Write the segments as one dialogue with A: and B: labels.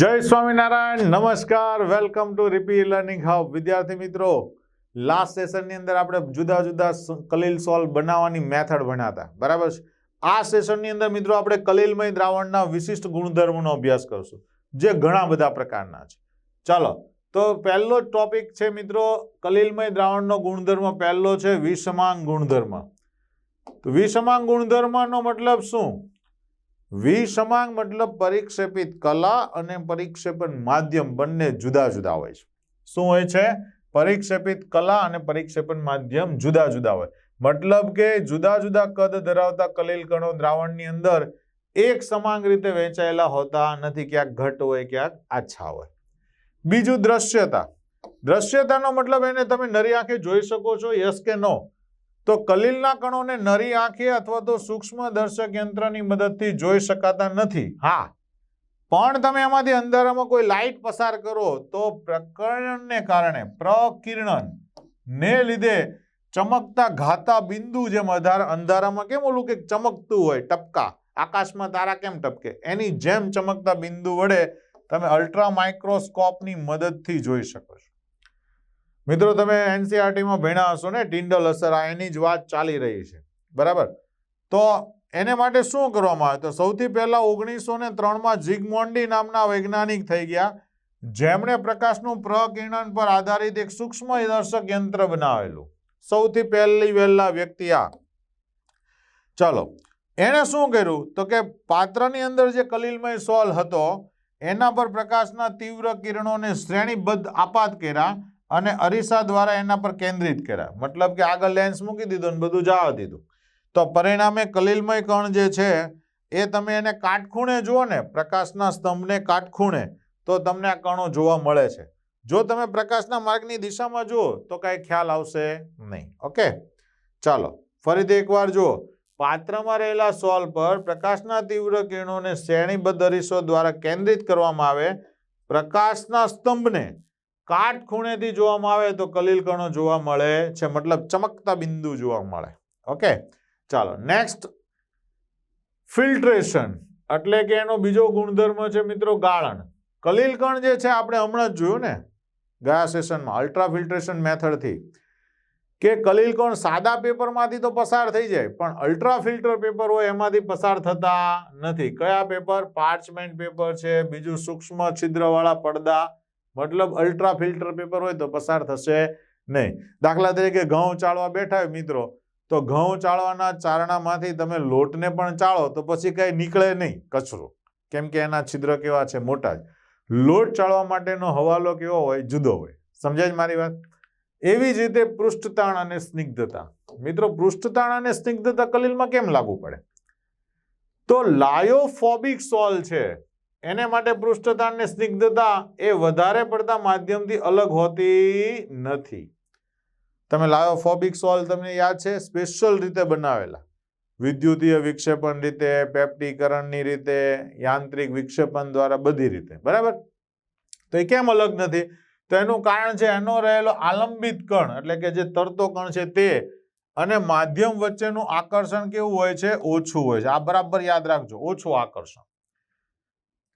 A: જય સ્વામિનારાયણ, નમસ્કાર, welcome to રિપી લર્નિંગ હબ વિદ્યાર્થી મિત્રો લાસ્ટ સેશનની અંદર આપણે જુદા જુદા કલીલ સોલ્વ બનાવવાની મેથડ ભણ્યા બરાબર છે? આ સેશનની અંદર મિત્રો આપણે કલીલમય દ્રાવણના વિશિષ્ટ ગુણધર્મોનો અભ્યાસ કરશું, જે ઘણા બધા પ્રકારના છે. ચાલો, તો પહેલો ટોપિક છે મિત્રો, કલીલમય દ્રાવણનો ગુણધર્મ પહેલો છે વિષમાંગ ગુણધર્મ. તો વિષમાંગ ગુણધર્મનો મતલબ શું? વિષમાંગ મતલબ પરિક્ષેપિત કલા અને પરિક્ષેપણ માધ્યમ બંને જુદા જુદા હોય છે. શું હોય છે? પરિક્ષેપિત કલા અને પરિક્ષેપણ માધ્યમ જુદા જુદા હોય. મતલબ કે જુદા જુદા કદ ધરાવતા કલીલ કણો દ્રાવણની અંદર એક સમાંગ રીતે વહેંચાયેલા હોતા નથી, ક્યાંક ઘટ હોય, ક્યાંક આછા હોય. બીજું દ્રશ્યતા. દ્રશ્યતાનો મતલબ એને તમે નરી આંખે જોઈ શકો છો, યસ કે નો. તો કલીલના કણોને નરી આંખે અથવા તો સૂક્ષ્મ દર્શક યંત્રની મદદથી જોઈ શકાતા નથી. હા. પણ તમે એમાંથી અંધારામાં કોઈ લાઇટ પસાર કરો તો પ્રકરણને કારણે પ્રકિરણન ને લીધે ચમકતા ઘાતા બિંદુ જેમ અંધાર અંધારામાં કેમ ઓલું કે ચમકતું હોય? ટપકા. આકાશમાં તારા કેમ ટપકે? એની જેમ ચમકતા બિંદુ વડે તમે અલ્ટ્રા માઇક્રોસ્કોપની મદદથી જોઈ શકો. મિત્રો, તમે એનસીઆરટીમાં ભણ્યા હશો ને ટિન્ડલ અસર, આ એની જ વાત ચાલી રહી છે. બરાબર? તો એને માટે શું કરવામાં આવે? તો સૌથી પહેલા ઓગણીસો ને ત્રણમાં જીગમોન્ડી નામના વૈજ્ઞાનિક થઈ ગયા, જેમણે પ્રકાશનું પ્રકિરણન પર આધારિત એક સૂક્ષ્મ દર્શક યંત્ર બનાવેલું. સૌથી પહેલી વહેલા વ્યક્તિ આ. ચાલો, એણે શું કર્યું? તો કે પાત્રની અંદર જે કલીલમય સોલ હતો, એના પર પ્રકાશના તીવ્ર કિરણોને શ્રેણીબદ્ધ આપાત કર્યા અને અરીસા દ્વારા એના પર કેન્દ્રિત કર્યા. મતલબ કે આગળ લેન્સ મૂકી દીધો ને બધું જવા દીધું. તો પરિણામે કલીલમય કણ જે છે, એ તમે એને કાટખૂણે જુઓ ને, પ્રકાશના સ્તંભને કાટખૂણે, તો તમને આ કણો જોવા મળે છે. જો તમે પ્રકાશના માર્ગની દિશામાં જુઓ, તો કાંઈ ખ્યાલ આવશે નહીં. ઓકે ચાલો, ફરીથી એકવાર જુઓ. પાત્રમાં રહેલા સોલ પર પ્રકાશના તીવ્ર કિરણોને શ્રેણીબદ્ધ અરીસો દ્વારા કેન્દ્રિત કરવામાં આવે. પ્રકાશના સ્તંભને કાટખૂણેથી જોવામાં આવે તો કલીલ કણો જોવા મળે છે. મતલબ ચમકતા બિંદુ જોવા મળે. ઓકે? ચાલો નેક્સ્ટ ફિલ્ટ્રેશન. એટલે કે એનો બીજો ગુણધર્મ છે મિત્રો ગાળણ. કલીલ કણ જે છે આપણે હમણાં જ જોયું ને? ગયા સેશનમાં અલ્ટ્રા ફિલ્ટ્રેશન મેથડથી કે કલીલ કણ સાદા પેપરમાંથી તો પસાર થઈ જાય, પણ અલ્ટ્રા ફિલ્ટર પેપર હોય એમાંથી પસાર થતા નથી. કયા પેપર? પાર્ચમેન્ટ પેપર છે, બીજું સૂક્ષ્મ છિદ્રવાળા પડદા મતલબ અલ્ટ્રા ફિલ્ટર પેપર હોય તો પસાર થશે નહીં. દાખલા તરીકે ઘઉં ચાળવા બેઠા હોય મિત્રો, તો ઘઉં ચાળવાના ચારણામાંથી તમે લોટને પણ ચાળો તો પછી કંઈ નીકળે નહીં કચરો. કેમ કે એના છિદ્ર કેવા છે? મોટા જ. લોટ ચાળવા માટેનો હવાલો કેવો હોય? જુદો હોય. સમજાય મારી વાત? એવી જ રીતે પૃષ્ઠતાણ અને સ્નિગ્ધતા. મિત્રો, પૃષ્ઠતાણ અને સ્નિગ્ધતા કલીલમાં કેમ લાગુ પડે? તો લાયોફોબિક સોલ છે. એને માટે પૃષ્ઠતાણ ને સ્નિગ્ધતા એ વધારે પડતા માધ્યમથી અલગ હોતી નથી. તમે લાયોફોબિક સોલ તમને યાદ છે? સ્પેશિયલ રીતે બનાવેલા. વિદ્યુતીય વિક્ષેપણ રીતે, પેપ્ટીકરણની રીતે, યાંત્રિક વિક્ષેપણ દ્વારા બધી રીતે. બરાબર? તો એ કેમ અલગ નથી? તો એનું કારણ છે, એનો રહેલો આલંબિત કણ, એટલે કે જે તરતો કણ છે તે, અને માધ્યમ વચ્ચેનું આકર્ષણ કેવું હોય છે? ઓછું હોય છે. આ બરાબર યાદ રાખજો. ઓછું આકર્ષણ.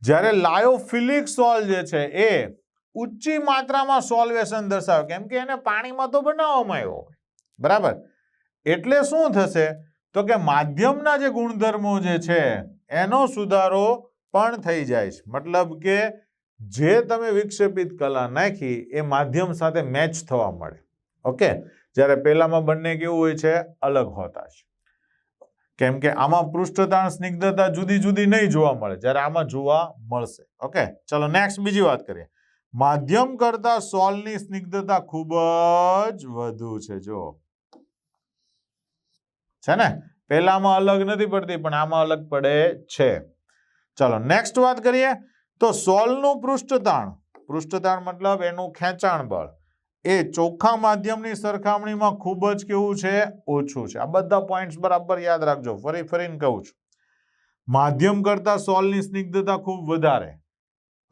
A: જ્યારે લાયોફિલિક સોલ જે છે એ ઊંચી માત્રામાં સોલ્વેશન દર્શાવે, કેમ કે એને પાણીમાં તો બનાવવામાં આવ્યો હોય. બરાબર? એટલે શું થશે? તો કે માધ્યમના જે ગુણધર્મો જે છે, એનો સુધારો પણ થઈ જાય છે. મતલબ કે જે તમે વિક્ષેપિત કલા નાખી, એ માધ્યમ સાથે મેચ થવા મળે. ઓકે? જ્યારે પહેલામાં બંને કેવું હોય છે? અલગ હોતા છે. કેમ કે આમાં પૃષ્ઠતાણ સ્નિગ્ધતા જુદી જુદી નહીં જોવા મળે. જ્યારે આમાં જોવા મળશે. ઓકે, ચલો નેક્સ્ટ બીજી વાત કરીએ. માધ્યમ કરતા સોલની સ્નિગ્ધતા ખૂબ જ વધુ છે જો છે ને? પહેલામાં અલગ નથી પડતી, પણ આમાં અલગ પડે છે. ચલો નેક્સ્ટ વાત કરીએ. તો સોલનું પૃષ્ઠતાણ. પૃષ્ઠતાણ મતલબ એનું ખેંચાણ બળ. એ ચોખ્ખા માધ્યમની સરખામણીમાં ખૂબ જ કેવું છે? ઓછું છે. આ બધા પોઈન્ટ્સ બરાબર યાદ રાખજો. ફરી ફરીને કહું છું. માધ્યમ કરતાં સોલની સ્નિગ્ધતા ખૂબ વધારે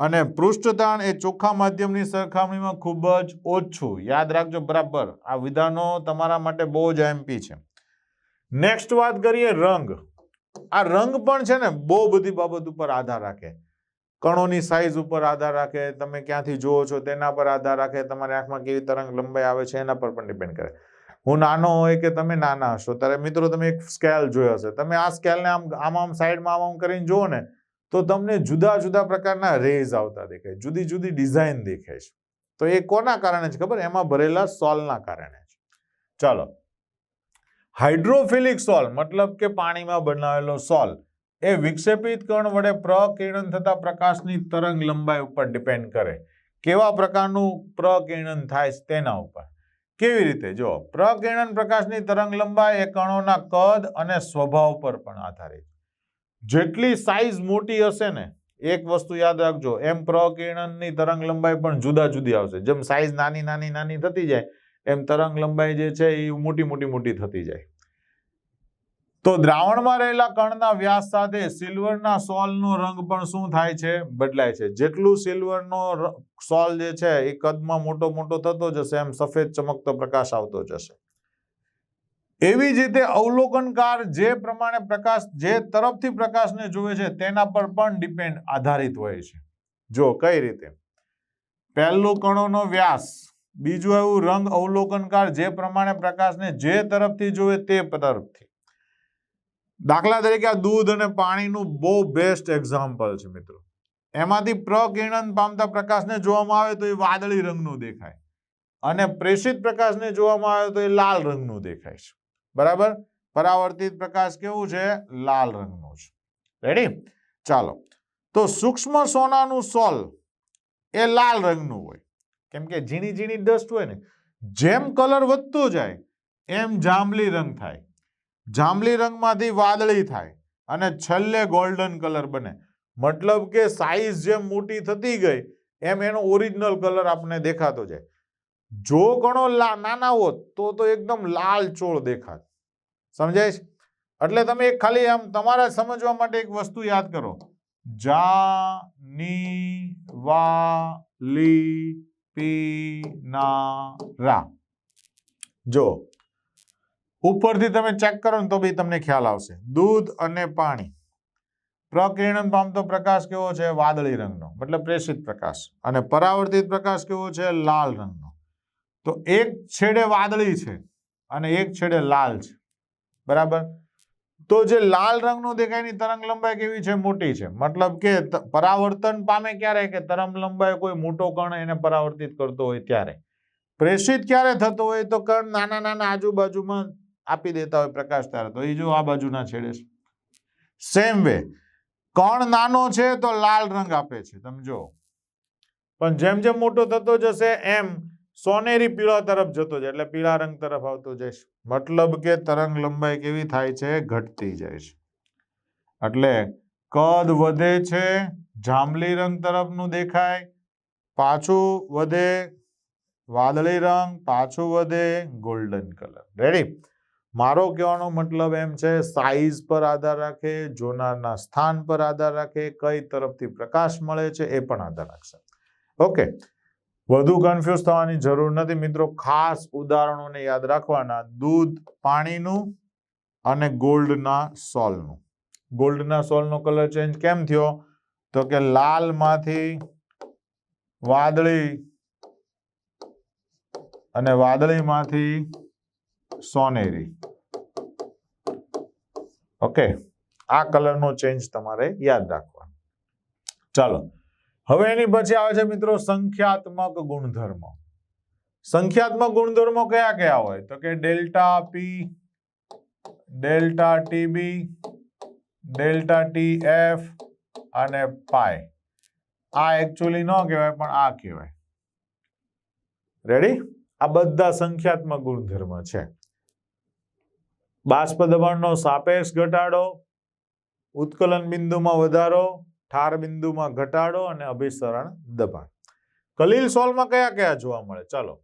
A: અને પૃષ્ઠતાણ એ ચોખ્ખા માધ્યમની સરખામણીમાં ખૂબ જ ઓછું. યાદ રાખજો બરાબર. આ વિધાનો તમારા માટે બહુ જ એમપી છે. નેક્સ્ટ વાત કરીએ રંગ. આ રંગ પણ છે ને બહુ બધી બાબત ઉપર આધાર રાખે. કણોની સાઇઝ ઉપર આધાર રાખે, તમે ક્યાંથી જુઓ છો તેના પર આધાર રાખે, તમારી આંખમાં કેવી તરંગ લંબાઈ આવે છે એના પર પણ ડિપેન્ડ કરે. હું નાનો હોય કે તમે નાના હશો, ત્યારે મિત્રો તમે એક સ્કેલ જોયો હશે. તમે આ સ્કેલને આમ આમ આમ સાઈડમાં આમ આમ કરીને જુઓ ને, તો તમને જુદા જુદા પ્રકારના રેઝ આવતા દેખાય, જુદી જુદી ડિઝાઇન દેખાય છે. તો એ કોના કારણે છે ખબર? એમાં ભરેલા સોલના કારણે છે. ચાલો. હાઇડ્રોફિલિક સોલ મતલબ કે પાણીમાં બનાવેલો સોલ. એ વિક્ષેપિત કણ વડે પ્રકિરણ થતા પ્રકાશની તરંગ લંબાઈ ઉપર ડિપેન્ડ કરે. કેવા પ્રકારનું પ્રકિર્ણન થાય તેના ઉપર? કેવી રીતે? જો પ્રકિરણ પ્રકાશની તરંગ લંબાઈ એ કણોના કદ અને સ્વભાવ પર પણ આધારિત. જેટલી સાઇઝ મોટી હશે ને, એક વસ્તુ યાદ રાખજો, એમ પ્રકિરણની તરંગ લંબાઈ પણ જુદા જુદી આવશે. જેમ સાઇઝ નાની નાની નાની થતી જાય, એમ તરંગ લંબાઈ જે છે એ મોટી મોટી મોટી થતી જાય. તો દ્રાવણમાં રહેલા કણના વ્યાસ સાથે સિલ્વરના સોલનો રંગ પણ શું થાય છે? બદલાય છે. જેટલું સિલ્વરનો સોલ જે છે, એ કદમાં મોટો મોટો થતો જશે, એમ સફેદ ચમકતો પ્રકાશ આવતો જશે. એવી જ રીતે અવલોકનકાર જે પ્રમાણે પ્રકાશ, જે તરફથી પ્રકાશને જુએ છે, તેના પર પણ ડિપેન્ડ આધારિત હોય છે. જો કઈ રીતે? પહેલું કણોનો વ્યાસ, બીજું એવું રંગ અવલોકનકાર જે પ્રમાણે પ્રકાશને જે તરફથી જોવે તે તરફથી. દાખલા તરીકે આ દૂધ અને પાણીનું બહુ બેસ્ટ એક્ઝામ્પલ છે મિત્રો. એમાંથી પ્રકિર્ણન પામતા પ્રકાશને જોવામાં આવે તો એ વાદળી રંગનું દેખાય. અને પ્રેષિત પ્રકાશને જોવામાં આવે તો એ લાલ રંગનું દેખાય છે. બરાબર? પરાવર્તિત પ્રકાશ કેવું છે? લાલ રંગનું છે. રેડી ચાલો. તો સૂક્ષ્મ સોનાનું સોલ એ લાલ રંગનું હોય. કેમ કે ઝીણી ઝીણી ડસ્ટ હોય ને. જેમ કલર વધતો જાય, એમ જાંબલી રંગ થાય. જાંબલી રંગમાંથી વાદળી થાય અને છેલ્લે ગોલ્ડન કલર બને. મતલબ કે સાઈઝ જેમ મોટી થતી ગઈ, એમ એનો ઓરિજિનલ કલર આપણને દેખાતો જાય. જો ઘણો નાના હોત, તો તો એકદમ લાલ ચોળ દેખાત. સમજાય છે? એટલે તમે એક ખાલી આમ તમારા સમજવા માટે એક વસ્તુ યાદ કરો. જા ની વા લી પી ના રા જો ઉપરથી તમે ચેક કરો ને તો બી તમને ખ્યાલ આવશે. દૂધ અને પાણી. પ્રકિરણન પામતો પ્રકાશ કેવો છે? વાદળી રંગનો. મતલબ પ્રેષિત પ્રકાશ. અને પરાવર્તિત પ્રકાશ કેવો છે? લાલ રંગનો. તો એક છેડે વાદળી છે અને એક છેડે લાલ છે. બરાબર? તો જે લાલ રંગનું દેખાય એની તરંગ લંબાઈ કેવી છે? મોટી છે. મતલબ કે પરાવર્તન પામે ક્યારે? કે તરંગ લંબાઈ કોઈ મોટો કણ એને પરાવર્તિત કરતો હોય ત્યારે. પ્રેષિત ક્યારે થતો હોય? તો કણ નાના નાના આજુબાજુમાં આપી દેતા હોય પ્રકાશ તારા. તો એ જો આ બાજુના છેડે છે. સેમ વે કણ નાનો છે તો લાલ રંગ આપે છે. તમે જો પણ જેમ જેમ મોટો થતો જશે એમ સોનેરી પીળા તરફ જતો જાય, એટલે પીળા રંગ તરફ આવતો જઈશ. મતલબ કે તરંગ લંબાઈ કેવી થાય છે? ઘટતી જાય છે. એટલે કદ વધે છે, જાંબલી રંગ તરફનું દેખાય, પાછું વધે વાદળી રંગ, પાછું વધે ગોલ્ડન કલર રેડી મારો કહેવાનો મતલબ એમ છે સાઈઝ પર આધાર રાખે, જોનારના સ્થાન પર આધાર રાખે, કઈ તરફથી પ્રકાશ મળે છે એ પણ આધાર રાખશે. ઓકે. વધુ કન્ફ્યુઝ થવાની જરૂર નથી મિત્રો. ખાસ ઉદાહરણોને યાદ રાખવાના. દૂધ પાણીનું અને ગોલ્ડના સોલનું. ગોલ્ડના સોલનો કલર ચેન્જ કેમ થયો? તો કે લાલમાંથી વાદળી અને વાદળીમાંથી સોનેરી. ઓકે. આ કલરનો ચેન્જ તમારે યાદ રાખવાનો. ચાલો. હવે એની પછી આવે છે મિત્રો સંખ્યાત્મક ગુણધર્મ. સંખ્યાત્મક ગુણધર્મો કયા કયા હોય? તો કે delta P delta TB delta T F અને પાય આ એકચ્યુઅલી ન કહેવાય, પણ આ કહેવાય. રેડી આ બધા સંખ્યાત્મક ગુણધર્મ છે. બાષ્પ દબાણનો સાપેક્ષ ઘટાડો, ઉત્કલન બિંદુમાં વધારો, ઠાર બિંદુમાં ઘટાડો અને અભિસરણ દબાણ. કલીલ સોલમાં કયા કયા જોવા મળે? ચાલો.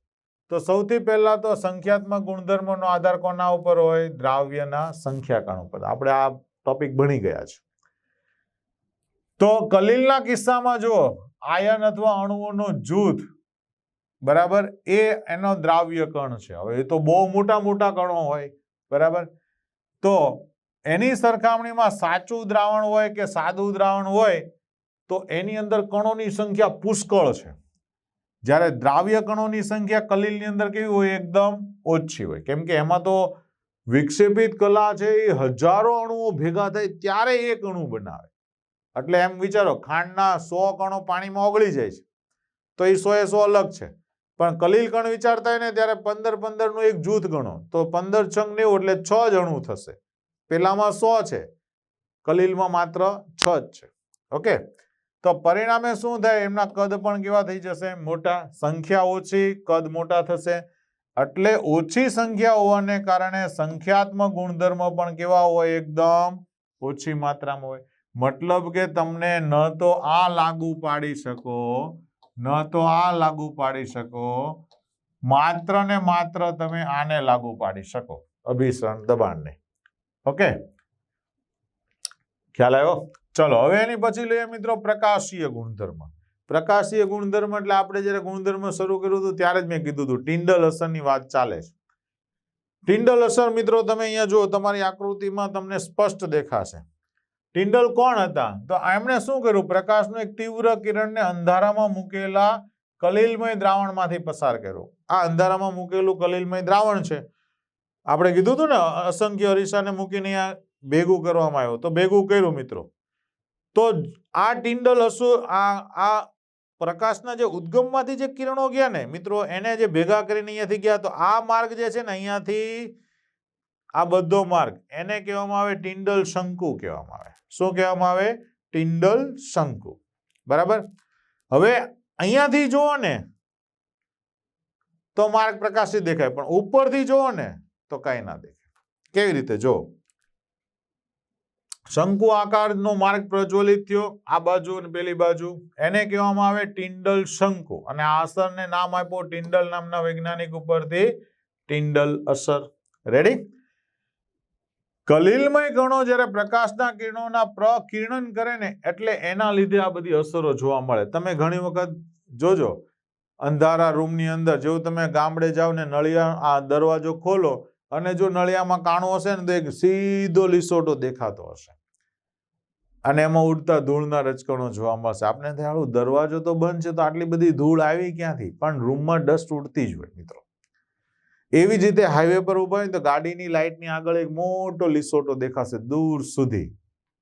A: તો સૌથી પહેલા તો સંખ્યાત્મક ગુણધર્મોનો આધાર કોના ઉપર હોય? દ્રાવ્યના સંખ્યાકણ ઉપર. આપણે આ ટોપિક ભણી ગયા છે. તો કલીલના કિસ્સામાં જુઓ. આયન અથવા અણુઓનો જૂથ, બરાબર? એ એનો દ્રાવ્ય કણ છે. હવે એ તો બહુ મોટા મોટા કણો હોય. બરાબર? તો એની સરખામણીમાં સાચું દ્રાવણ હોય કે સાદું દ્રાવણ હોય, તો એની અંદર કણોની સંખ્યા પુષ્કળ છે. જ્યારે દ્રાવ્ય કણોની સંખ્યા કલીલની અંદર કેવી હોય? એકદમ ઓછી હોય. કેમ કે એમાં તો વિક્ષેપિત કલા છે, એ હજારો અણુઓ ભેગા થાય ત્યારે એક અણુ બનાવે. એટલે એમ વિચારો, ખાંડના સો કણો પાણીમાં ઓગળી જાય છે. તો એ સો એ સો અલગ છે. પણ કલીલ કણ વિચારતા હોય ને ત્યારે પંદર પંદરનું એક જૂથ ગણો. તો પંદર છંગ નેવું એટલે છ જ અણુ થશે. પેલામાં સો છે. કલીલમાં માત્ર છ જ છે. ઓકે? તો પરિણામે શું થાય? એમના કદ પણ કેવા થઈ જશે? મોટા સંખ્યા ઓછી, કદ મોટા થશે. એટલે ઓછી સંખ્યા હોવાને કારણે સંખ્યાત્મક ગુણધર્મ પણ કેવા હોય? એકદમ ઓછી માત્રામાં હોય. મતલબ કે તમને ન તો આ લાગુ પાડી શકો. ન તો આ લાગુ પાડી શકો. માત્ર ને માત્ર તમે આને લાગુ પાડી શકો. અભિસરણ દબાણને. ઓકે? ખ્યાલ આવ્યો? ચલો, હવે એની પછી લઈએ મિત્રો પ્રકાશીય ગુણધર્મ. પ્રકાશીય ગુણધર્મ એટલે આપણે જ્યારે ગુણધર્મ શરૂ કર્યું હતું ત્યારે જ મેં કીધું હતું ટિન્ડલ અસરની વાત ચાલે છે. ટિન્ડલ અસર મિત્રો તમે અહીંયા જુઓ, તમારી આકૃતિમાં તમને સ્પષ્ટ દેખાશે. ટિન્ડલ કોણ હતા? તો એમણે શું કર્યું? પ્રકાશનું એક તીવ્ર કિરણને અંધારામાં મૂકેલા કલીલમય દ્રાવણમાંથી પસાર કર્યો. આ અંધારામાં મૂકેલું કલીલમય દ્રાવણ છે. આપણે કીધું હતું ને, અસંખ્ય અરીસાને મૂકીને અહીંયા ભેગું કરવામાં આવ્યું. તો ભેગું કર્યું, મિત્રો. તો આ ટિન્ડલ અસુ આ આ પ્રકાશના જે ઉદ્ગમમાંથી જે કિરણો ગયા ને, મિત્રો, એને જે ભેગા કરીને અહીંયાથી ગયા, તો આ માર્ગ જે છે ને, અહીંયાથી આ બધો માર્ગ, એને કહેવામાં આવે ટિન્ડલ શંકુ કહેવામાં આવે. શું કહેવામાં આવે? ટિંડલ શંકુ. બરાબર? હવે અહીંયાથી જુઓ ને, તો માર્ગ પ્રકાશિત દેખાય. પણ ઉપરથી જુઓ ને, તો કાંઈ ના દેખાય. કેવી રીતે? જો શંકુ આકારનો માર્ગ પ્રજ્વલિત થયો. આ બાજુ અને પેલી બાજુ. એને કહેવામાં આવે ટિન્ડલ શંકુ. અને આ અસરને નામ આપ્યો ટિન્ડલ નામના વૈજ્ઞાનિક ઉપરથી ટિન્ડલ અસર. રેડી કલીલમય કણો જ્યારે પ્રકાશના કિરણોના પ્રકિરણન કરે ને એટલે એના લીધે આ બધી અસરો જોવા મળે. તમે ઘણી વખત જોજો, અંધારા રૂમની અંદર જેવું તમે ગામડે જાઓ ને નળિયા, આ દરવાજો ખોલો અને જો નળિયામાં કાણું હશે ને તો એક સીધો લીસોટો દેખાતો હશે. અને એમાં ઉડતા ધૂળના રચકણો જોવા મળશે. આપણે થાય દરવાજો તો બંધ છે તો આટલી બધી ધૂળ આવી ક્યાંથી? પણ રૂમમાં ડસ્ટ ઉડતી જ હોય મિત્રો. એવી જ રીતે હાઈવે પર ઊભા હોય તો ગાડીની લાઇટની આગળ એક મોટો લીસોટો દેખાશે દૂર સુધી.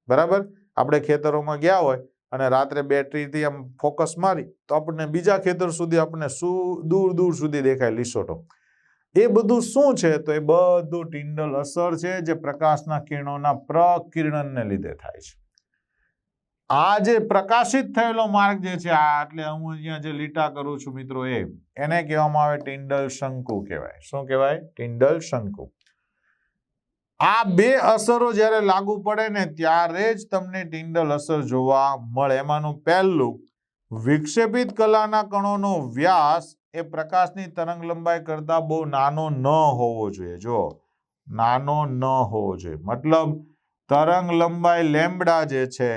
A: બરાબર? આપણે ખેતરોમાં ગયા હોય અને રાત્રે બેટરીથી આમ ફોકસ મારી તો આપણને બીજા ખેતર સુધી આપણને શું દૂર દૂર સુધી દેખાય લીસોટો. એ બધું શું છે? તો એ બધું ટિન્ડલ અસર છે જે પ્રકાશના કિરણોના પ્રકિરણનને લીધે થાય છે. આ જે પ્રકાશિત થયેલો માર્ગ જે છે, આ એટલે હું અહીંયા જે લીટા કરું છું મિત્રો એ, એને કહેવામાં આવે ટિન્ડલ શંકુ કહેવાય. શું કહેવાય? ટિન્ડલ શંકુ. આ બે અસરો જ્યારે લાગુ પડે ને ત્યારે જ તમને ટિન્ડલ અસર જોવા મળે. એમાંનું પહેલું, વિક્ષેપિત કલાના કણોનો વ્યાસ એ પ્રકાશની તરંગ લંબાઈ કરતા બહુ નાનો ન હોવો જોઈએ. જો નાનો ન હોવો જોઈએ. મતલબ, તરંગ લંબાઈ લેમ્બડા જે છે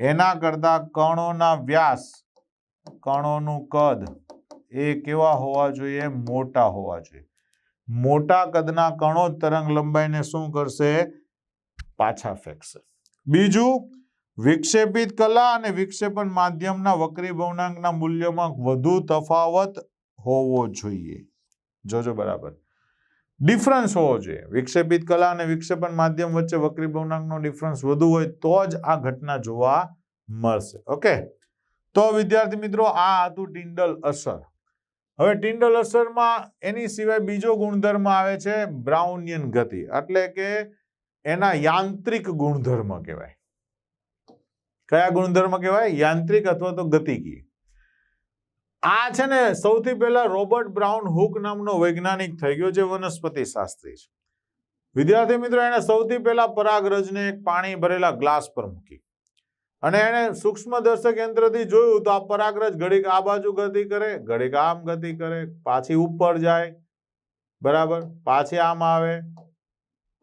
A: એના કરતા કણોના વ્યાસ, કણોનું કદ એ કેવા હોવા જોઈએ? મોટા હોવા જોઈએ. મોટા કદના કણો તરંગ લંબાઈને શું કરશે? પાછા ફેંકશે. બીજું, વિક્ષેપિત કલા અને વિક્ષેપણ માધ્યમના વક્રી ભવનાંકના મૂલ્યમાં વધુ તફાવત હોવો જોઈએ. જોજો બરાબર. ડિફરન્સ હોવો જોઈએ. વિક્ષેપિત કલા અને વિક્ષેપણ માધ્યમ વચ્ચે વક્રી ભવનાંકનો ડિફરન્સ વધુ હોય તો જ આ ઘટના જોવા મળશે. ઓકે? તો વિદ્યાર્થી મિત્રો, આ હતું ટિન્ડલ અસર. હવે ટિન્ડલ અસરમાં એની સિવાય બીજો ગુણધર્મ આવે છે બ્રાઉનિયન ગતિ. એટલે કે એના યાંત્રિક ગુણધર્મ કહેવાય. કયા ગુણધર્મ કહેવાય? યાંત્રિક અથવા તો ગતિકીય. આ છે ને સૌથી પહેલા રોબર્ટ બ્રાઉન હુક નામનો વૈજ્ઞાનિક થઈ ગયો જે વનસ્પતિ શાસ્ત્રી છે. વિદ્યાર્થી મિત્રો એને સૌથી પહેલા પરાગરજને એક પાણી ભરેલા ગ્લાસ પર મૂકી અને એને સૂક્ષ્મ દર્શક યંત્રથી જોયું તો આ પરાગરજ ઘડીક આ બાજુ ગતિ કરે, ઘડીક આમ ગતિ કરે, પાછી ઉપર જાય, બરાબર? પાછી આમ આવે,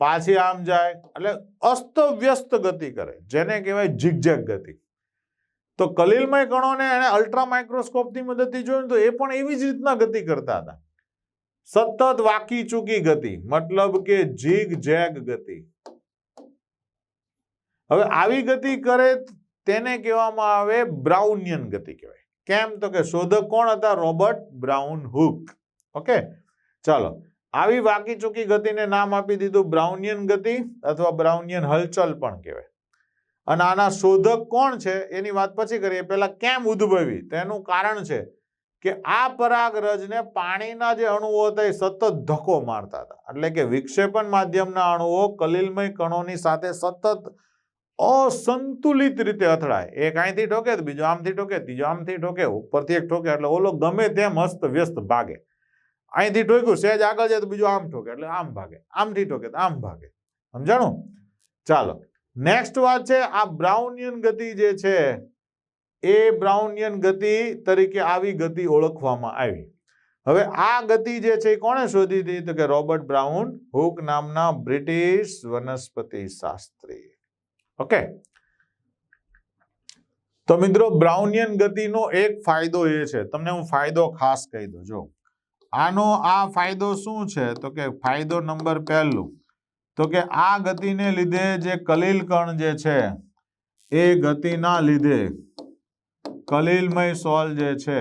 A: પાછી આમ જાય, એટલે અસ્તવ્યસ્ત ગતિ કરે, જેને કહેવાય ઝીકઝેક ગતિ. તો કલીલમય કણોને એને અલ્ટ્રા માઇક્રોસ્કોપની મદદથી જોયું તો એ પણ એવી જ રીતના ગતિ કરતા હતા. સતત વાકી ચૂકી ગતિ, મતલબ કે જીગ જેગ ગતિ. હવે આવી ગતિ કરે તેને કહેવામાં આવે બ્રાઉનિયન ગતિ કહેવાય. કેમ તો કે શોધક કોણ હતા? Robert Brown Hooke. ઓકે? ચાલો. આવી વાકી ચૂકી ગતિને નામ આપી દીધું બ્રાઉનિયન ગતિ અથવા બ્રાઉનિયન હલચલ પણ કહેવાય. અને આના શોધક કોણ છે? એની વાત પછી કરીએ. પહેલાં કેમ ઉદ્ભવી? તેનું કારણ છે કે આ પરાગરજને પાણીના જે અણુઓ હતા એ સતત ધક્કો મારતા હતા. એટલે કે વિક્ષેપણ માધ્યમના અણુઓ કલિલમય કણોની સાથે સતત અસંતુલિત રીતે અથડાય. એક અહીંથી ઠોકે, બીજો આમથી ઠોકે, ત્રીજો આમથી ઠોકે, ઉપરથી એક ઠોકે, એટલે ઓલો ગમે તેમ હસ્ત વ્યસ્ત ભાગે. અહીંથી ઠોક્યું સહેજ આગળ જાય તો બીજું આમ ઠોકે, એટલે આમ ભાગે. આમથી ઠોકે તો આમ ભાગે. સમજાણું? ચાલો. નેક્સ્ટ વાત છે, આ બ્રાઉનિયન ગતિ જે છે, એ બ્રાઉનિયન ગતિ તરીકે આવી ગતિ ઓળખવામાં આવી. હવે આ ગતિ જે છે એ કોણે શોધી હતી તો કે રોબર્ટ બ્રાઉન, હુક નામના બ્રિટિશ વનસ્પતિ શાસ્ત્રી. ઓકે. તો મિત્રો, બ્રાઉનિયન ગતિનો એક ફાયદો એ છે. તમને હું ફાયદો ખાસ કહી દઉં. જો, આનો આ ફાયદો શું છે? તો કે ફાયદો નંબર પહેલું તો કે આ ગતિને લીધે જે કલીલ કણ જે છે, એ ગતિના લીધે કલીલમય સોલ જે છે,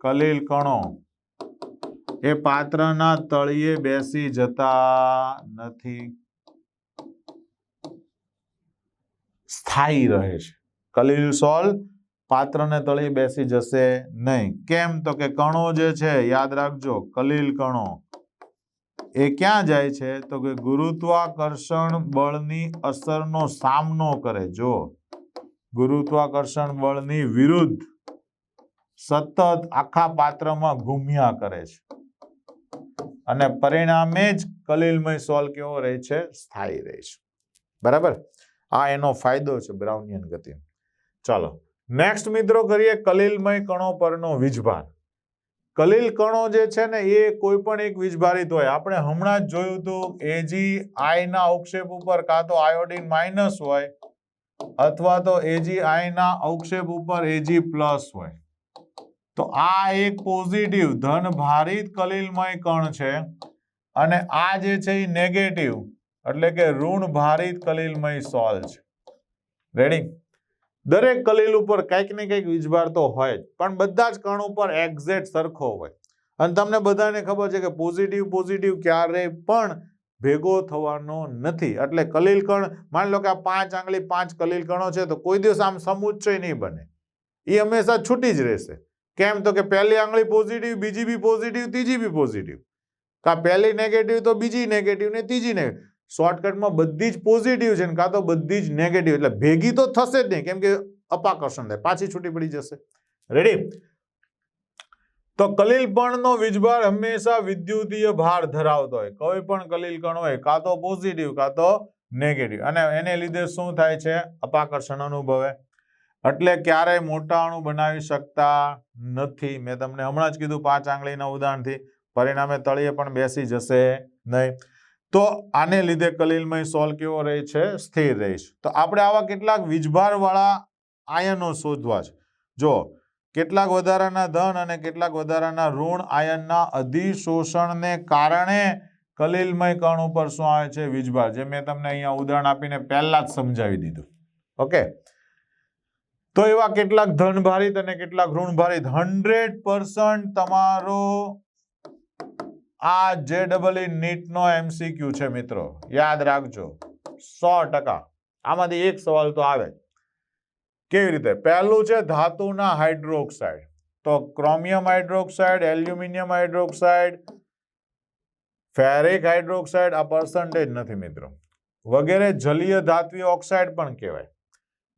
A: કલીલ કણો, એ પાત્રના તળિયે બેસી જતા નથી. સ્થાયી રહે છે. કલીલ સોલ પાત્રને તળિયે બેસી જશે નહીં. કેમ? તો કે કણો જે છે, યાદ રાખજો, કલીલ કણો એ ક્યાં જાય છે? તો કે ગુરુત્વાકર્ષણ બળની અસરનો સામનો કરે. જો ગુરુત્વાકર્ષણ બળની વિરુદ્ધ સતત આખા પાત્રમાં ઘૂમ્યા કરે છે. અને પરિણામે જ કલીલમય સોલ કેવો રહે છે? સ્થાયી રહે છે. બરાબર? આ એનો ફાયદો છે બ્રાઉનિયન ગતિ ચાલો. નેક્સ્ટ મિત્રો કરીએ કલીલમય કણો પરનો વીજભાર. કલીલ કણો જે છે ને, એ કોઈ પણ એક વીજભારિત હોય. આપણે હમણાં જ જોયું હતું એજી આઈ ના અવક્ષેપ ઉપર કાં તો આયોડિન માઇનસ હોય, અથવા તો એજી આઈ ના અવક્ષેપ ઉપર એજી પ્લસ હોય. તો આ એક પોઝિટિવ ધન ભારિત કલીલમય કણ છે, અને આ જે છે એ નેગેટિવ એટલે કે ઋણ ભારિત કલીલમય સોલ છે. રેડી દરેક કલીલ ઉપર કંઈક ને કંઈક વીજભાર તો હોય જ, પણ બધા જ કણ ઉપર એક્ઝેક્ટ સરખો હોય. અને તમને બધાને ખબર છે કે પોઝિટિવ પોઝિટિવ ક્યારે પણ ભેગો થવાનો નથી. એટલે કલીલ કણ, માની લો કે આ પાંચ આંગળી પાંચ કલીલ કણો છે, તો કોઈ દિવસ આમ સમુચ્ચય નહીં બને. એ હંમેશા છૂટી જ રહેશે. કેમ તો કે પહેલી આંગળી પોઝિટિવ બીજી બી પોઝિટિવ ત્રીજી બી પોઝિટિવ કા પહેલી નેગેટિવ તો બીજી નેગેટિવ ને ત્રીજી નેગેટિવ શોર્ટકટમાં બધી જ પોઝિટિવ છે ને કાં તો બધી જ નેગેટિવ એટલે ભેગી તો થશે જ નહીં, કેમ કે અપાકર્ષણ થાય, પાછી છૂટી પડી જશે. રેડી તો કલીલ પણનો વીજભાર હંમેશા વિદ્યુતીય ભાર ધરાવતો હોય. કોઈ પણ કલીલ હોય, કાં તો પોઝિટિવ કાં તો નેગેટિવ અને એને લીધે શું થાય છે? અપાકર્ષણ અનુભવે. એટલે ક્યારેય મોટા અણુ બનાવી શકતા નથી. મેં તમને હમણાં જ કીધું પાંચ આંગળીના ઉદાહરણથી. પરિણામે તળિયે પણ બેસી જશે નહીં. તો આને લીધે કલીલમય સોલ કેવો રહે છે? સ્થિર રહે છે. તો આપણે આવા કેટલાક વીજભારવાળા આયનો શોધવા છે. જો, કેટલાક વધારાના ધન અને કેટલાક વધારાના ઋણ આયનના અધિશોષણને કારણે કલીલમય કણ ઉપર શું આવે છે? વીજભાર. જે મેં તમને અહીંયા ઉદાહરણ આપીને પહેલા જ સમજાવી દીધું. ઓકે તો એવા કેટલાક ધન ભારિત અને કેટલાક ઋણ ભારિત. હંડ્રેડ તમારો આ જે ડબલ નીટનો એમસીક્યુ છે મિત્રો, યાદ રાખજો, સો ટકા. આમાંથી એક સવાલ તો આવે કેવી રીતે? પહેલું છે ધાતુના હાઇડ્રોક્સાઇડ. તો chromium hydroxide, aluminium hydroxide, ferric hydroxide, આ પર્સન્ટેજ નથી મિત્રો. વગેરે જલીય ધાત્વીય ઓક્સાઇડ પણ કહેવાય.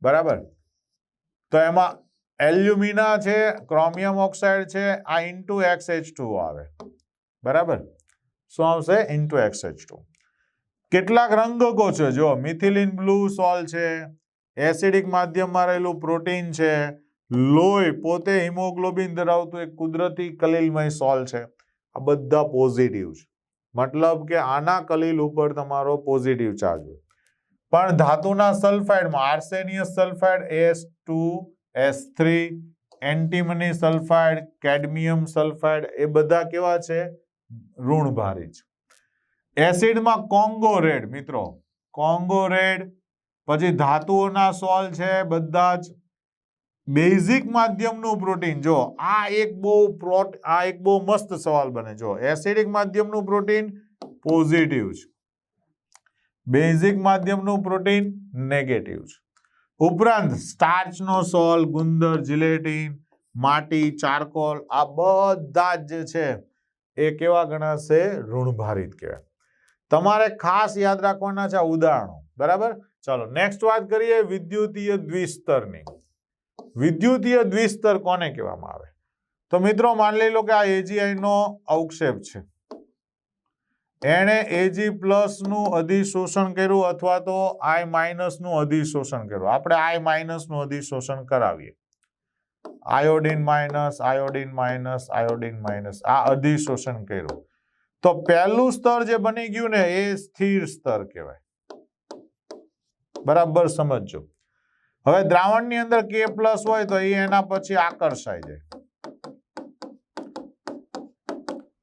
A: બરાબર? તો એમાં એલ્યુમિના છે, ક્રોમિયમ ઓક્સાઇડ છે, આ ઇન્ટુ એક્સ આવે. બરાબર? શું આવશે? ઇન્ટુ એક્સ એચ ટુ કેટલાક રંગકો છે? જો મિથિલિન બ્લુ સોલ છે, એસિડિક માધ્યમમાં રહેલું પ્રોટીન છે, લોહી પોતે હિમોગ્લોબિન ધરાવતું એક કુદરતી કલીલમય સોલ છે. આ બધા પોઝિટિવ છે. મતલબ કે આના કલીલ ઉપર તમારો પોઝિટિવ ચાર્જ હોય. પણ ધાતુના સલ્ફાઇડમાં arsenious sulphide S two, S three, antimony sulphide, cadmium sulphide એ બધા કેવા છે? ઋણ છું. એસિડમાં કોંગો રેડ, મિત્રો. કોંગો રેડ, પછી ધાતુઓના સોલ છે, બધા જ બેઝિક માધ્યમનું પ્રોટીન. જો, આ એક બહુ પ્રોટ, આ એક બહુ મસ્ત સવાલ બને. જો, એસિડિક માધ્યમનું પ્રોટીન પોઝિટિવ છે. બેઝિક માધ્યમનું પ્રોટીન નેગેટિવ છે. ઉપરાંત સ્ટાર્ચનો સોલ, ગુંદર, જિલેટીન, માટી, ચારકોલ, આ બધા જે છે એ કેવા ગણાશે? ઋણભારિત કહેવાય. તમારે ખાસ યાદ રાખવાના છે ઉદાહરણો. બરાબર? ચાલો નેક્સ્ટ વાત કરીએ વિદ્યુતીય દ્વિસ્તરની. વિદ્યુતીય દ્વિસ્તર કોને કહેવામાં આવે? તો મિત્રો, માની લઈ લો કે આ એજીઆઈનો અવક્ષેપ છે. એણે એજી પ્લસનું અધિશોષણ કર્યું અથવા તો આઈ માઇનસનું અધિશોષણ કર્યું. આપણે આઈ માઇનસનું અધિશોષણ કરાવીએ. Iodine minus iodine minus iodine minus. આ અધિશોષણ કર્યું. તો પહેલું સ્તર જે બની ગયું ને, એ સ્થિર સ્તર કહેવાય. બરાબર સમજજો. હવે દ્રાવણની અંદર કે પ્લસ હોય તો એ એના પછી આકર્ષાય જાય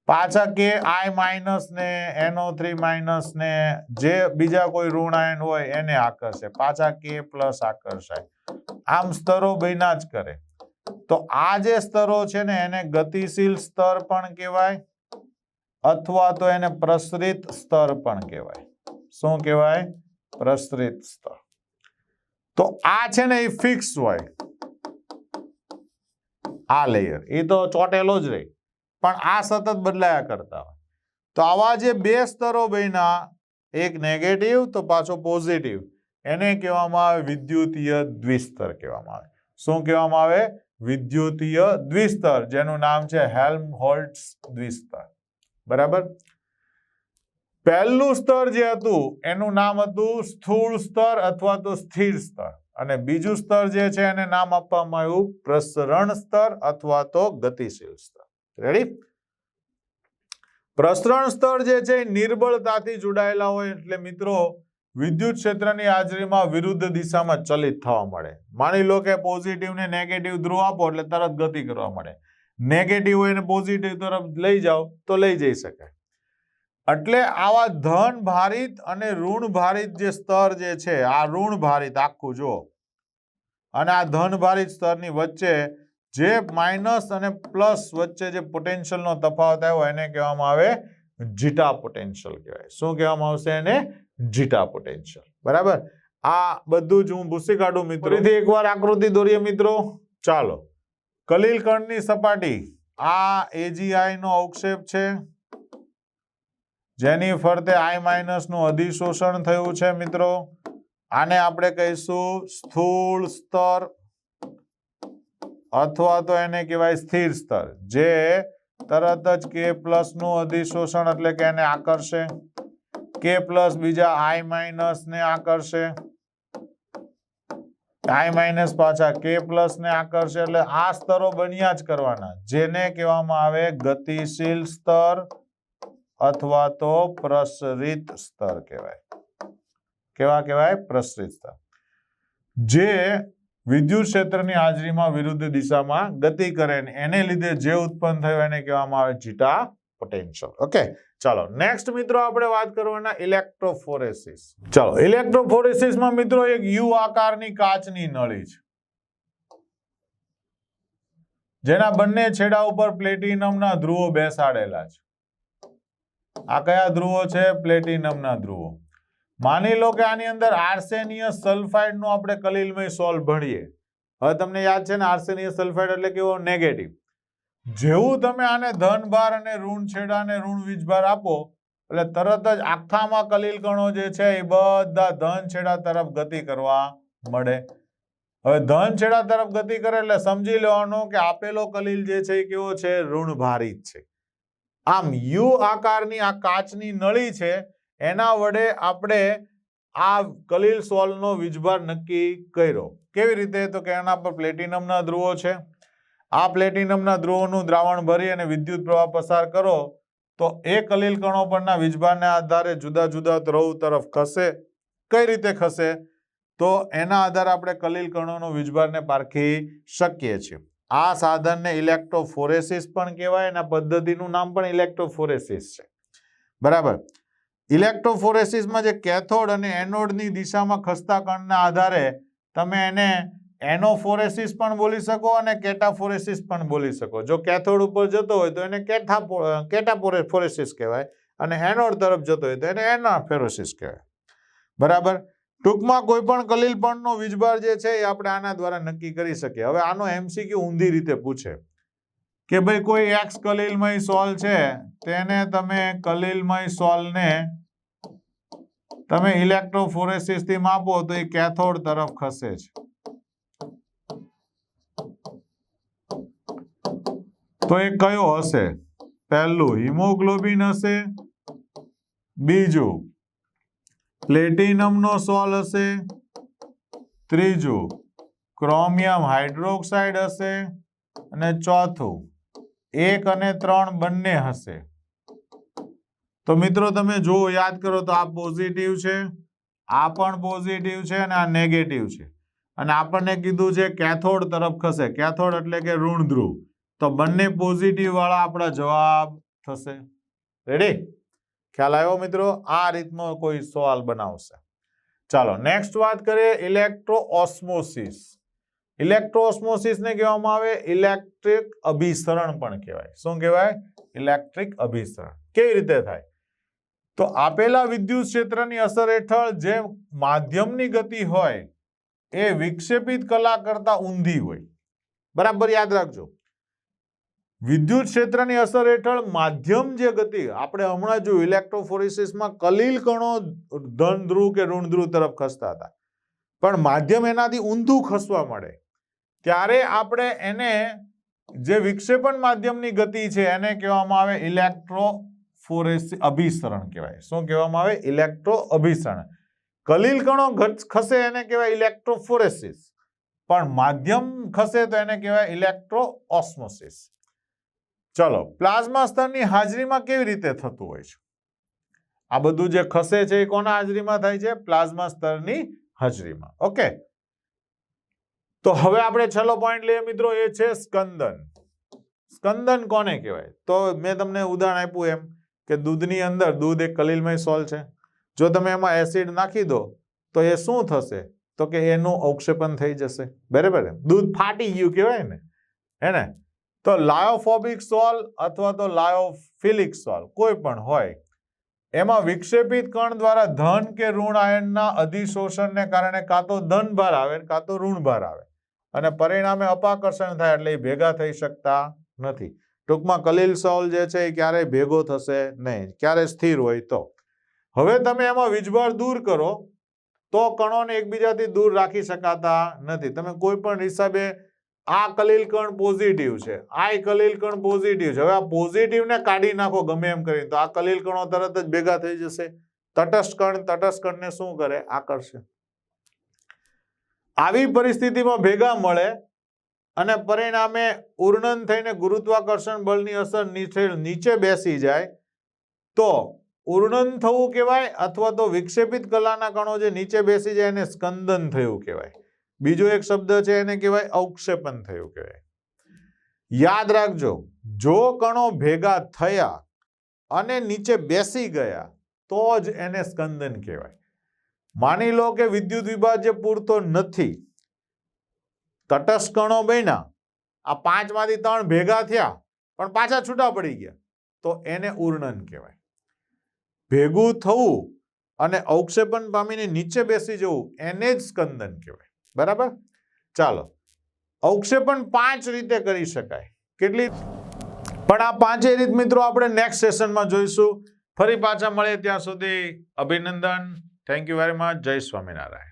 A: પાછા કે આઈ માઇનસ ને એનો થ્રી માઇનસ ને, જે બીજા કોઈ ઋણાયન હોય એને આકર્ષે. પાછા કે પ્લસ આકર્ષાય. આમ સ્તરો બન્યા જ કરે. તો આ જે સ્તરો છે ને, એને ગતિશીલ સ્તર પણ કહેવાય અથવા તો એને પ્રસરિત સ્તર પણ કહેવાય. શું કહેવાય? પ્રસરિત સ્તર. તો આ છે ને એ ફિક્સ હોય. આ લેયર એ તો ચોટેલો જ રહે. પણ આ સતત બદલાયા કરતા હોય. તો આવા જે બે સ્તરો બન્યા, એક નેગેટિવ તો પાછો પોઝિટિવ એને કહેવામાં આવે વિદ્યુતીય દ્વિસ્તર કહેવામાં આવે. શું કહેવામાં આવે? વિદ્યુતીય દ્વિસ્તર, જેનું નામ છે હેલ્મહોલ્ટ્ઝ દ્વિસ્તર. બરાબર? પહેલું સ્તર જે હતું, એનું નામ હતું સ્થૂળ સ્તર અથવા તો સ્થિર સ્તર. અને બીજું સ્તર જે છે, એને નામ આપવામાં આવ્યું પ્રસરણ સ્તર અથવા તો ગતિશીલ સ્તર. રેડી પ્રસરણ સ્તર જે છે નિર્બળતાથી જોડાયેલા હોય. એટલે મિત્રો વિદ્યુત ક્ષેત્રની હાજરીમાં વિરુદ્ધ દિશામાં ચલિત થવા મળે. માની લો કે પોઝિટિવ ને નેગેટિવ ધ્રુવ આપો એટલે તરત ગતિ કરવા મળે. નેગેટિવ હોય પોઝિટિવ તરફ લઈ જાઓ તો લઈ જઈ શકાય એટલે આવા ધન ભારિત અને ઋણ ભારિત જે સ્તર જે છે, આ ઋણ ભારિત આખું જો અને આ ધન ભારિત સ્તરની વચ્ચે જે માઇનસ અને પ્લસ વચ્ચે જે પોટેન્શિયલનો તફાવત આવ્યો એને કહેવામાં આવે જીટા પોટેન્શિયલ કહેવાય. શું કહેવામાં આવશે એને? જીટા પોટેન્શિયલ બરાબર? આ બધું જ હું ભૂસી કાઢું મિત્રો. એકવાર આકૃતિ દોરીએ મિત્રો. ચાલો. કલીલ કણની સપાટી. આ એજીઆઈ નો અવક્ષેપ છે. જેની ફરતે આઈ માઇનસનું અધિશોષણ થયું છે મિત્રો. આને આપણે કહીશું સ્થૂળ સ્તર અથવા તો એને કહેવાય સ્થિર સ્તર. જે તરત જ કે પ્લસનું અધિશોષણ એટલે કે એને આકર્ષે. કે પ્લસ બીજા આઈ માઇનસ ને આકર્ષે આઈ માઇનસ પાછા કે પ્લસ ને આકર્ષે એટલે આ સ્તરો બન્યા જ કરવાના. જેને કહેવામાં આવે ગતિશીલ સ્તર અથવા તો પ્રસરિત સ્તર કહેવાય. કેવા કહેવાય? પ્રસરિત સ્તર. જે વિદ્યુત ક્ષેત્રની હાજરીમાં વિરુદ્ધ દિશામાં ગતિ કરે એને લીધે જે ઉત્પન્ન થયું એને કહેવામાં આવે ચીટા પોટેન્શિયલ. ઓકે ચાલો નેક્સ્ટ મિત્રો આપણે વાત કરવાના ઇલેક્ટ્રોફોરેસિસ ચાલો ઇલેક્ટ્રોફોરેસિસમાં મિત્રો એક યુ આકારની કાચની નળી છે. જેના બંને છેડા ઉપર પ્લેટિનમના ધ્રુવો બેસાડેલા છે. આ કયા ધ્રુવો છે? પ્લેટિનમના ધ્રુવો. માની લો કે આની અંદર આર્સેનિયસ સલ્ફાઇડનું આપણે કલીલમય સોલ્વ ભણીએ. હવે તમને યાદ છે ને, આર્સેનિયસ સલ્ફાઇડ એટલે કેવો નેગેટિવ જેવું તમે આને ધન ભાર અને ઋણ છેડા અને ઋણ વીજભાર આપો, એટલે તરત જ આખામાં કલીલ કણો જે છે એ બધા ધન છેડા તરફ ગતિ કરવા મળે. હવે ધન છેડા તરફ ગતિ કરે એટલે સમજી લેવાનું કે આપેલો કલીલ જે છે એ કેવો છે? ઋણ ભારિત છે. આમ યુ આકારની આ કાચની નળી છે, એના વડે આપણે આ કલીલ સોલનો વીજભાર નક્કી કર્યો. કેવી રીતે? તો કે એના પર પ્લેટિનમના ધ્રુવો છે. આ પ્લેટિનમના ધ્રુવોનું દ્રાવણ ભરી અને વિદ્યુત પ્રવાહ પસાર કરો, તો એ કલીલ કણો પરના વીજભારના આધારે જુદા જુદા ધ્રુવ તરફ ખસે. કઈ રીતે ખસે? તો એના આધારે આપણે કલીલ કણોનો વીજભારને પારખી શકીએ છીએ. આ સાધનને ઇલેક્ટ્રોફોરેસિસ પણ કહેવાય, એના પદ્ધતિનું નામ પણ ઇલેક્ટ્રોફોરેસિસ છે. બરાબર? ઇલેક્ટ્રોફોરેસિસમાં જે કેથોડ અને એનોડની દિશામાં ખસતા કણના આધારે તમે એને એનોફોરેસિસ પણ બોલી શકો અને કેટાફોરેસિસ પણ બોલી શકો. જો કેથોડ ઉપર જતો હોય તો એને કેથા કેટાફોરેસિસ કહેવાય અને એનોડ તરફ જતો હોય તો એને એનાફેરોસિસ કહેવાય. બરાબર? ટૂંકમાં કોઈ પણ કલીલપણનો વીજભાર જે છે એ આપણે આના દ્વારા નક્કી કરી શકીએ. હવે આનો એમસીક્યુ ઊંધી રીતે પૂછે કે ભાઈ કોઈ એક્સ કલીલમય સોલ છે, તેને તમે કલીલમય સોલને તમે ઇલેક્ટ્રોફોરેસિસથી માપો તો એ કેથોડ તરફ ખસે છે તો એ કયો હશે? પહેલું હિમોગ્લોબિન હશે, બીજું પ્લેટિનમનો સોલ હશે, ત્રીજું ક્રોમિયમ હાઇડ્રોક્સાઇડ હશે, અને ચોથું એક અને ત્રણ બંને હશે. તો મિત્રો તમે જુઓ, યાદ કરો તો આ પોઝિટિવ છે, આ પણ પોઝિટિવ છે, અને આ નેગેટિવ છે. અને આપણને કીધું છે, કેથોડ તરફ ખસે. કેથોડ એટલે કે ઋણ ધ્રુવ તો બંને પોઝિટિવ વાળા આપણા જવાબ થશે. રેડી ખ્યાલ આવ્યો મિત્રો? આ રીતનો કોઈ સવાલ બનાવશે. ચાલો નેક્સ્ટ વાત કરીએ ઇલેક્ટ્રો ઓસ્મોસિસ ઇલેક્ટ્રો ઓસ્મોસિસને કહેવામાં આવે ઇલેક્ટ્રિક અભિસરણ પણ કહેવાય. શું કહેવાય? ઇલેક્ટ્રિક અભિસરણ. કેવી રીતે થાય? તો આપેલા વિદ્યુત ક્ષેત્રની અસર હેઠળ જે માધ્યમની ગતિ હોય એ વિક્ષેપિત કલા કરતા ઊંધી હોય. બરાબર યાદ રાખજો. વિદ્યુત ક્ષેત્રની અસર હેઠળ માધ્યમ જે ગતિ, આપણે હમણાં જોયું, ઇલેક્ટ્રોફોરેસિસમાં કલીલ કણો ધન ધ્રુવ કે ઋણ ધ્રુવ તરફ ખસતા હતા. પણ માધ્યમ એનાથી ઊંધું ખસવા મળે ત્યારે આપણે એને જે વિક્ષેપણ માધ્યમની ગતિ છે, એને કહેવામાં આવે ઇલેક્ટ્રોફોરેસ અભિસરણ કહેવાય. શું કહેવામાં આવે? ઇલેક્ટ્રો અભિસરણ કલીલ કણો ખસે એને કહેવાય ઇલેક્ટ્રોફોરેસિસ. પણ માધ્યમ ખસે તો એને કહેવાય ઇલેક્ટ્રો ઓસ્મોસિસ ચલો, પ્લાઝમા સ્તરની હાજરીમાં કેવી રીતે થતું હોય છે? આ બધું જે ખસે છે એ કોના હાજરીમાં થાય છે? પ્લાઝમા સ્તરની હાજરીમાં. ઓકે. તો હવે આપણે છેલ્લો પોઈન્ટ લઈએ મિત્રો, એ છે સ્કંદન. સ્કંદન કોને કહેવાય? તો મેં તમને ઉદાહરણ આપ્યું એમ કે દૂધની અંદર, દૂધ એક કલીલમય સોલ છે. જો તમે એમાં એસિડ નાખી દો, તો એ શું થશે? તો કે એનું અવક્ષેપન થઈ જશે. બરાબર? દૂધ ફાટી ગયું કહેવાય ને. હે ને? તો લાયોફોબિક સોલ અથવા તો લાયોફિલિક સોલ કોઈ પણ હોય, એમાં વિક્ષેપિત કણ દ્વારા ધન કે ઋણ આયનના અધિશોષણને કારણે કાં તો ધન ભાર આવે કાં તો ઋણ ભાર આવે. અને પરિણામે અપાકર્ષણ થાય એટલે એ ભેગા થઈ શકતા નથી. ટૂંકમાં કલીલ સોલ જે છે એ ક્યારેય ભેગો થશે નહીં ક્યારે સ્થિર હોય તો. હવે તમે એમાં વીજભાર દૂર કરો, તો કણોને એકબીજાથી દૂર રાખી શકાતા નથી. તમે કોઈ પણ હિસાબે આ કલીલ કણ પોઝિટિવ છે. આ કલીલ કણ પોઝિટિવ છે. હવે આ પોઝિટિવને કાઢી નાખો ગમે એમ કરીને તો આ કલીલ કણો તરત જ ભેગા થઈ જશે. તટસ્થ કણ તટસ્થ કણને શું કરે? આકર્ષે. આવી પરિસ્થિતિમાં ભેગા મળે અને પરિણામે ઉર્ણન થઈને ગુરુત્વાકર્ષણ બળની અસર નીચે નીચે બેસી જાય તો ઉર્ણન થવું કહેવાય અથવા તો વિક્ષેપિત કલાના કણો જે નીચે બેસી જાય એને સ્કંદન થયું કહેવાય. બીજો એક શબ્દ છે એને કહેવાય અવક્ષેપન થયું કહેવાય. યાદ રાખજો, જો કણો ભેગા થયા અને નીચે બેસી ગયા, તો જ એને સ્કંદન કહેવાય. માની લો કે વિદ્યુત વિભાજ્ય પૂરતો નથી. તટસ્થ કણો બન્યા, આ પાંચમાંથી ત્રણ ભેગા થયા, પણ પાછા છૂટા પડી ગયા, તો એને ઉર્ણન કહેવાય. ભેગું થવું અને અવક્ષેપન પામીને નીચે બેસી જવું, એને જ સ્કંદન કહેવાય. બરાબર? ચાલો. અવક્ષેપણ પાંચ રીતે કરી શકાય. કેટલી? પણ આ પાંચે રીત મિત્રો આપણે નેક્સ્ટ સેશનમાં જોઈશું. ફરી પાછા મળે ત્યાં સુધી અભિનંદન. થેન્ક યુ વેરી મચ જય સ્વામિનારાયણ.